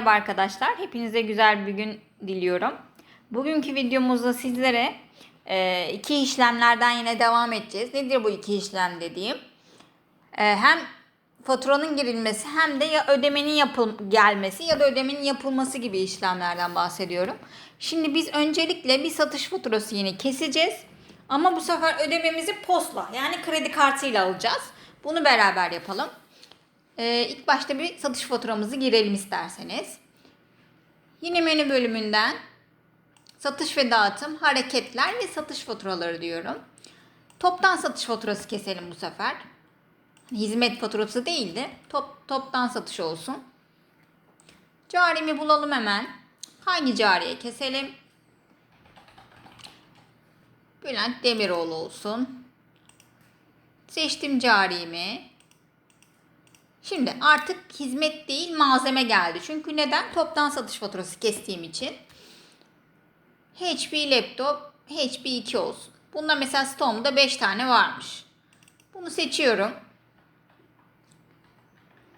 Merhaba arkadaşlar. Hepinize güzel bir gün diliyorum. Bugünkü videomuzda sizlere e, iki işlemlerden yine devam edeceğiz. Nedir bu iki işlem dediğim? E, hem faturanın girilmesi hem de ya ödemenin yapıl gelmesi ya da ödemenin yapılması gibi işlemlerden bahsediyorum. Şimdi biz öncelikle bir satış faturası yine keseceğiz. Ama bu sefer ödememizi postla yani kredi kartıyla alacağız. Bunu beraber yapalım. Ee, ilk başta bir satış faturamızı girelim isterseniz. Yine menü bölümünden satış ve dağıtım, hareketler ve satış faturaları diyorum. Toptan satış faturası keselim bu sefer. Hizmet faturası değil de top, toptan satış olsun. Carimi bulalım hemen. Hangi cariye keselim? Bülent Demiroğlu olsun. Seçtim carimi. Şimdi artık hizmet değil malzeme geldi. Çünkü neden? Toptan satış faturası kestiğim için. HP laptop HP 2 olsun. Bunda mesela Stone'da 5 tane varmış. Bunu seçiyorum.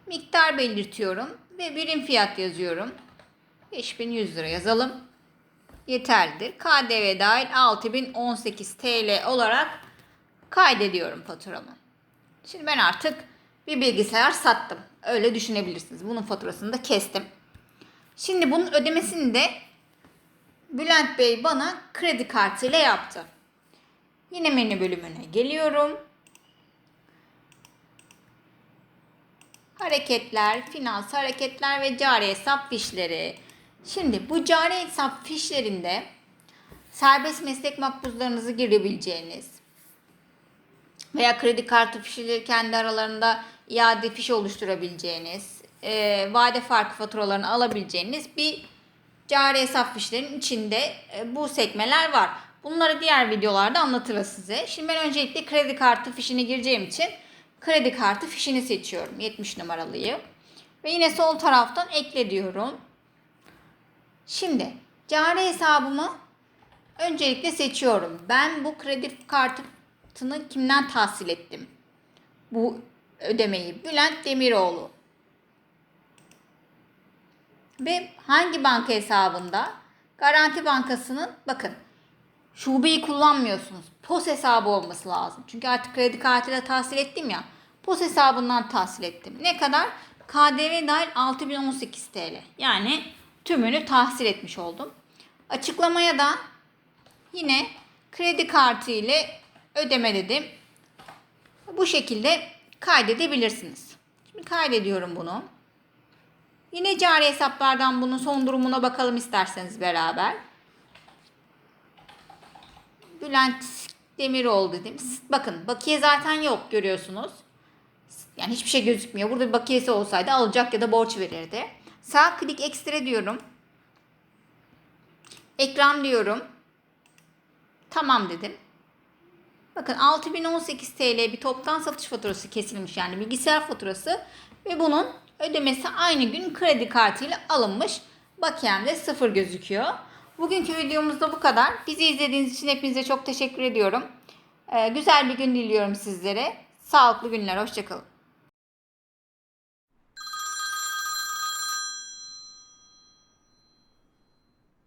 Miktar belirtiyorum ve birim fiyat yazıyorum. 5100 lira yazalım. Yeterlidir. KDV dahil 6018 TL olarak kaydediyorum faturamı. Şimdi ben artık bir bilgisayar sattım. Öyle düşünebilirsiniz. Bunun faturasını da kestim. Şimdi bunun ödemesini de Bülent Bey bana kredi kartıyla yaptı. Yine menü bölümüne geliyorum. Hareketler, finans hareketler ve cari hesap fişleri. Şimdi bu cari hesap fişlerinde serbest meslek makbuzlarınızı girebileceğiniz veya kredi kartı fişleri kendi aralarında iade fiş oluşturabileceğiniz, e, vade farkı faturalarını alabileceğiniz bir cari hesap fişlerinin içinde e, bu sekmeler var. Bunları diğer videolarda anlatırız size. Şimdi ben öncelikle kredi kartı fişini gireceğim için kredi kartı fişini seçiyorum. 70 numaralıyı. Ve yine sol taraftan ekle diyorum. Şimdi cari hesabımı öncelikle seçiyorum. Ben bu kredi kartını kimden tahsil ettim? Bu ödemeyi Bülent Demiroğlu. Ve hangi banka hesabında? Garanti Bankası'nın bakın şubeyi kullanmıyorsunuz. POS hesabı olması lazım. Çünkü artık kredi kartıyla tahsil ettim ya. POS hesabından tahsil ettim. Ne kadar? KDV dahil 6018 TL. Yani tümünü tahsil etmiş oldum. Açıklamaya da yine kredi kartı ile ödeme dedim. Bu şekilde kaydedebilirsiniz. Şimdi kaydediyorum bunu. Yine cari hesaplardan bunun son durumuna bakalım isterseniz beraber. Bülent Demiroğlu dedim. Bakın bakiye zaten yok görüyorsunuz. Yani hiçbir şey gözükmüyor. Burada bir bakiyesi olsaydı alacak ya da borç verirdi. Sağ klik ekstra diyorum. Ekran diyorum. Tamam dedim. Bakın 6018 TL bir toptan satış faturası kesilmiş yani bilgisayar faturası ve bunun ödemesi aynı gün kredi kartıyla alınmış. Bakiyem de sıfır gözüküyor. Bugünkü videomuzda bu kadar. Bizi izlediğiniz için hepinize çok teşekkür ediyorum. Ee, güzel bir gün diliyorum sizlere. Sağlıklı günler. Hoşçakalın.